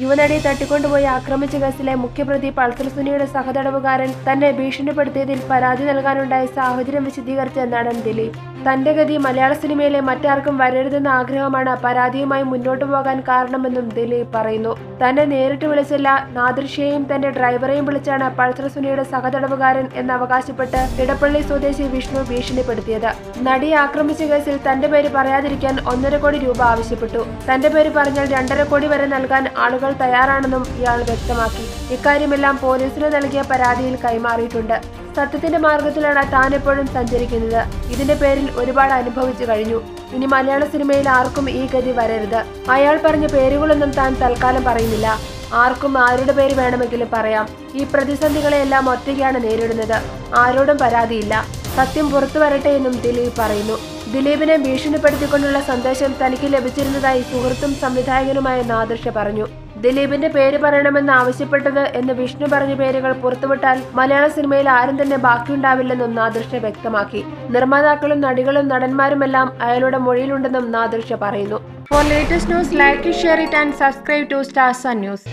യുവനടിയെ തട്ടിക്കൊണ്ടുപോയി ആക്രമിച്ച കേസിലെ മുഖ്യപ്രതി പൾസർ സുനിയുടെ സഹതടവുകാരൻ തന്നെ ഭീഷണിപ്പെടുത്തിയതിൽ പരാതി നൽകാനുണ്ടായ സാഹചര്യം വിശദീകരിച്ച നടൻ ദിലീപ്. തന്റെ ഗതി മലയാള സിനിമയിലെ മറ്റാർക്കും വരരുതെന്ന ആഗ്രഹമാണ് പരാതിയുമായി മുന്നോട്ടു പോകാൻ കാരണമെന്നും ദിലീപ് പറയുന്നു. തന്നെ നേരിട്ട് വിളിച്ചില്ല. നാദൃശ്യയും തന്റെ ഡ്രൈവറെയും വിളിച്ചാണ് പൾസർ സുനിയുടെ സഹതടവുകാരൻ എന്ന് അവകാശപ്പെട്ട് ഇടപ്പള്ളി സ്വദേശി വിഷ്ണു ഭീഷണിപ്പെടുത്തിയത്. നടിയെ ആക്രമിച്ച കേസിൽ തന്റെ പേര് പറയാതിരിക്കാൻ ഒന്നര കോടി രൂപ ആവശ്യപ്പെട്ടു. തന്റെ പേര് പറഞ്ഞാൽ രണ്ടര കോടി വരെ നൽകാൻ ആളുകൾ തയ്യാറാണെന്നും ഇയാൾ വ്യക്തമാക്കി. ഇക്കാര്യമെല്ലാം പോലീസിന് നൽകിയ പരാതിയിൽ കൈമാറിയിട്ടുണ്ട്. സത്യത്തിന്റെ മാർഗത്തിലാണ് താൻ എപ്പോഴും സഞ്ചരിക്കുന്നത്. ഇതിന്റെ പേരിൽ ഒരുപാട് അനുഭവിച്ചു കഴിഞ്ഞു. ഇനി മലയാള സിനിമയിൽ ആർക്കും ഈ ഗതി വരരുത്. അയാൾ പറഞ്ഞ പേരുകളൊന്നും താൻ തൽക്കാലം പറയുന്നില്ല. ആർക്കും ആരുടെ പേര് വേണമെങ്കിലും പറയാം. ഈ പ്രതിസന്ധികളെയെല്ലാം ഒറ്റയ്ക്കാണ് നേരിടുന്നത്. ആരോടും പരാതിയില്ല. സത്യം പുറത്തു വരട്ടെ എന്നും ദിലീപ് പറയുന്നു. ദിലീപിനെ ഭീഷണിപ്പെടുത്തിക്കൊണ്ടുള്ള സന്ദേശം തനിക്ക് ലഭിച്ചിരുന്നതായി സുഹൃത്തും സംവിധായകനുമായ നാദൃഷ പറഞ്ഞു. ദിലീപിന്റെ പേര് പറയണമെന്ന് ആവശ്യപ്പെട്ടത് എന്ന് വിഷ്ണു പറഞ്ഞ പേരുകൾ പുറത്തുവിട്ടാൽ മലയാള സിനിമയിൽ ആരും തന്നെ ബാക്കിയുണ്ടാവില്ലെന്നും നാദൃഷ വ്യക്തമാക്കി. നിർമ്മാതാക്കളും നടികളും നടന്മാരുമെല്ലാം അയാളുടെ മൊഴിയിലുണ്ടെന്നും നാദൃഷ പറയുന്നു. For latest news like share it and subscribe to stars news